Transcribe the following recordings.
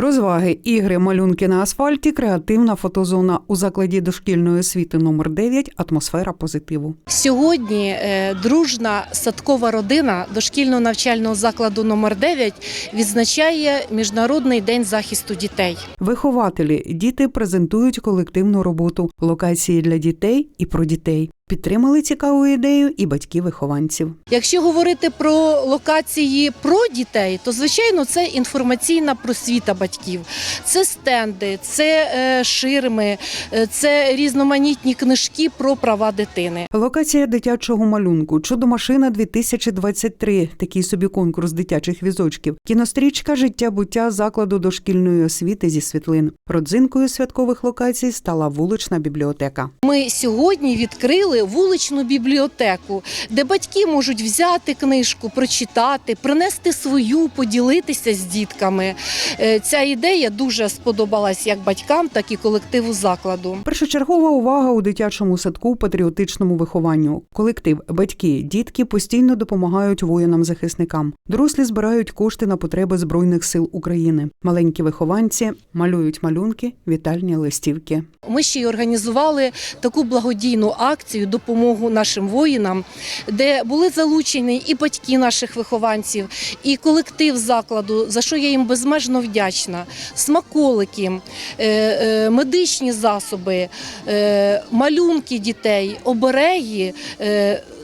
Розваги, ігри, малюнки на асфальті, креативна фотозона у закладі дошкільної освіти номер 9 Атмосфера позитиву. Сьогодні е, дружна садкова родина дошкільного навчального закладу номер 9 відзначає Міжнародний день захисту дітей. Вихователі, діти презентують колективну роботу, локації для дітей і про дітей. Підтримали цікаву ідею і батьки вихованців. Якщо говорити про локації про дітей, то звичайно це інформаційна просвіта батьків, це стенди, це е, ширми, е, це різноманітні книжки про права дитини. Локація дитячого малюнку Чудо-машина 2023 Такий собі конкурс дитячих візочків. Кінострічка Життя буття закладу дошкільної освіти зі світлин. Родзинкою святкових локацій стала вулична бібліотека. Ми сьогодні відкрили вуличну бібліотеку, де батьки можуть взяти книжку, прочитати, принести свою, поділитися з дітками. Е, Ця ідея дуже сподобалась як батькам, так і колективу закладу. Першочергова увага у дитячому садку патріотичному вихованню. Колектив, батьки, дітки постійно допомагають воїнам-захисникам. Дорослі збирають кошти на потреби збройних сил України. Маленькі вихованці малюють малюнки, вітальні листівки. Ми ще й організували таку благодійну акцію допомогу нашим воїнам, де були залучені і батьки наших вихованців, і колектив закладу, за що я їм безмежно вдячна. Смаколики, е, е, медичні засоби, е, малюнки дітей, обереги.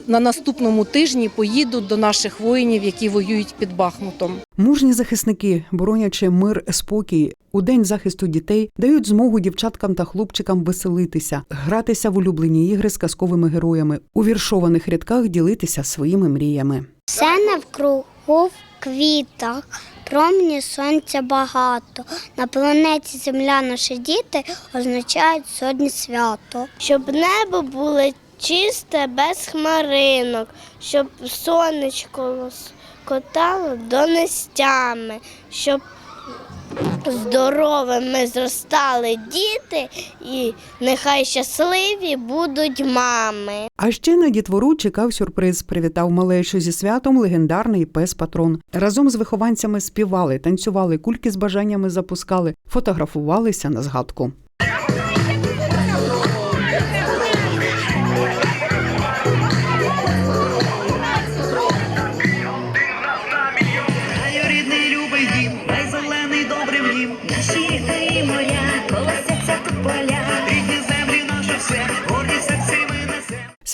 На наступному тижні поїдуть до наших воїнів, які воюють під Бахмутом. Мужні захисники, боронячи мир, спокій, у день захисту дітей дають змогу дівчаткам та хлопчикам веселитися, гратися в улюблені ігри з казковими героями, у віршованих рядках ділитися своїми мріями. Все навкругу в квітах, промені сонця багато. На планеті Земля наші діти означають сьогодні свято. Щоб небо було чисте, без хмаринок, щоб сонечко котало донестями, щоб здоровими зростали діти, і нехай щасливі будуть мами. А ще на дітвору чекав сюрприз. Привітав малечу зі святом легендарний пес патрон. Разом з вихованцями співали, танцювали, кульки з бажаннями запускали, фотографувалися на згадку.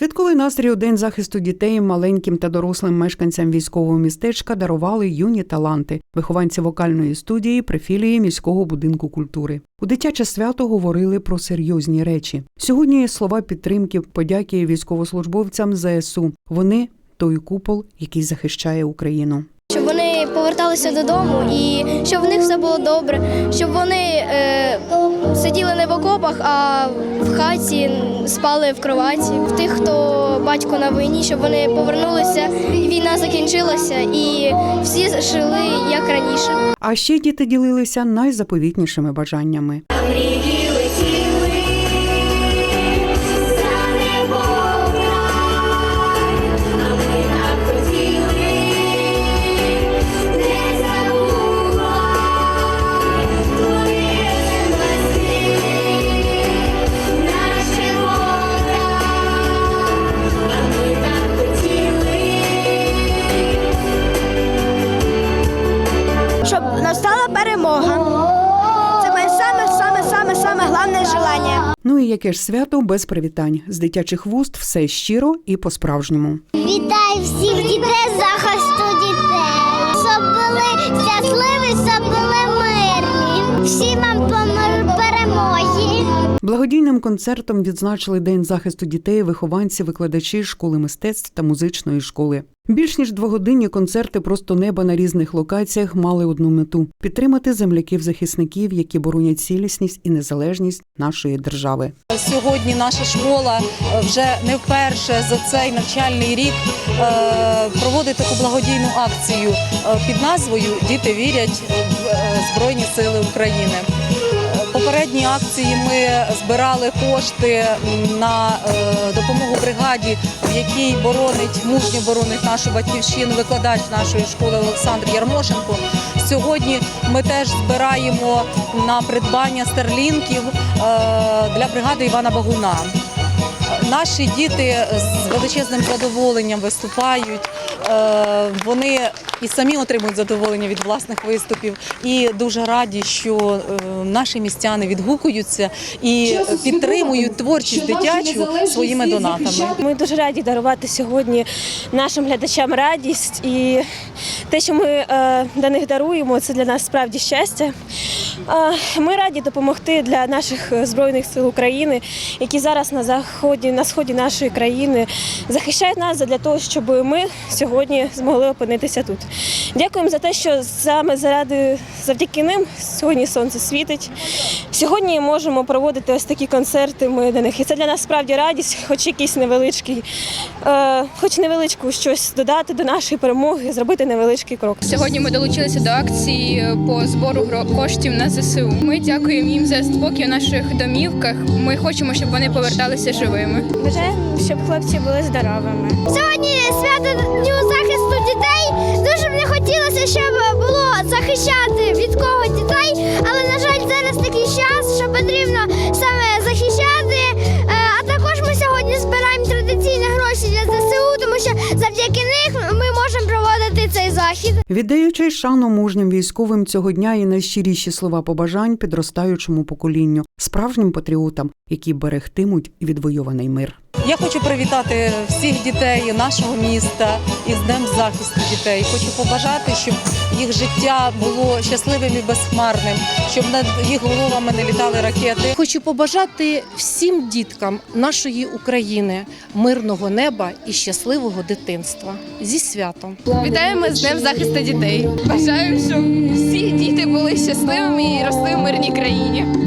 Святковий настрій у день захисту дітей маленьким та дорослим мешканцям військового містечка дарували юні таланти, вихованці вокальної студії при філії міського будинку культури. У дитяче свято говорили про серйозні речі. Сьогодні слова підтримки, подяки військовослужбовцям ЗСУ. Вони той купол, який захищає Україну. Вони поверталися додому і щоб в них все було добре, щоб вони е, сиділи не в окопах, а в хаті спали в кроваті. В тих, хто батько на війні, щоб вони повернулися, і війна закінчилася, і всі жили як раніше. А ще діти ділилися найзаповітнішими бажаннями. Настала перемога. Це моє саме, саме, саме, саме головне желання. Ну і яке ж свято без привітань з дитячих вуст все щиро і по-справжньому. Вітаю всіх дітей захисту дітей. Щоб були щасливі, щоб були мирні. Всі вам перемоги. Благодійним концертом відзначили День захисту дітей вихованці, викладачі школи мистецтв та музичної школи. Більш ніж двогодинні концерти просто неба на різних локаціях мали одну мету підтримати земляків-захисників, які боронять цілісність і незалежність нашої держави. Сьогодні наша школа е, вже не вперше за цей навчальний рік е, проводить таку благодійну акцію е, під назвою Діти вірять в Збройні Сили України. Попередні акції ми збирали кошти на е, допомогу бригаді, в якій боронить мужньо боронить нашу батьківщину, викладач нашої школи Олександр Ярмошенко. сьогодні ми теж збираємо на придбання старлінків е, для бригади Івана Багуна. Наші діти з величезним задоволенням виступають. Е, Вони і самі отримують задоволення від власних виступів, і дуже раді, що е, наші містяни відгукуються і підтримують творчість дитячу своїми донатами. Ми дуже раді дарувати сьогодні нашим глядачам радість і те, що ми е, для них даруємо, це для нас справді щастя. Ми раді допомогти для наших збройних сил України, які зараз на заході, на сході нашої країни захищають нас для того, щоб ми сьогодні змогли опинитися тут. Дякуємо за те, що саме заради завдяки ним сьогодні сонце світить. Сьогодні можемо проводити ось такі концерти. Ми для них. І це для нас справді радість, хоч якийсь невеличкий, е, хоч невеличку щось додати до нашої перемоги, зробити невеличкий крок. Сьогодні ми долучилися до акції по збору коштів на ЗСУ. Ми дякуємо їм за спокій в наших домівках. Ми хочемо, щоб вони поверталися живими. Бажаємо, щоб хлопці були здоровими. Сьогодні свято Дню захисту дітей. Дуже б не хотілося, щоб було захищати від кого дітей, але на жаль, зараз такий час, що потрібно саме захищати. Е, А також ми сьогодні збираємо традиційні гроші для ЗСУ, тому що завдяки захід. Віддаючи шану мужнім військовим цього дня і найщиріші слова побажань підростаючому поколінню, справжнім патріотам, які берегтимуть відвоюваний мир. Я хочу привітати всіх дітей нашого міста із Днем захисту дітей. Хочу побажати, щоб їх життя було щасливим і безхмарним, щоб над їх головами не літали ракети. Хочу побажати всім діткам нашої України мирного неба і щасливого дитинства зі святом. Вітаємо з Днем захисту дітей. Бажаю, щоб всі діти були щасливими і росли в мирній країні.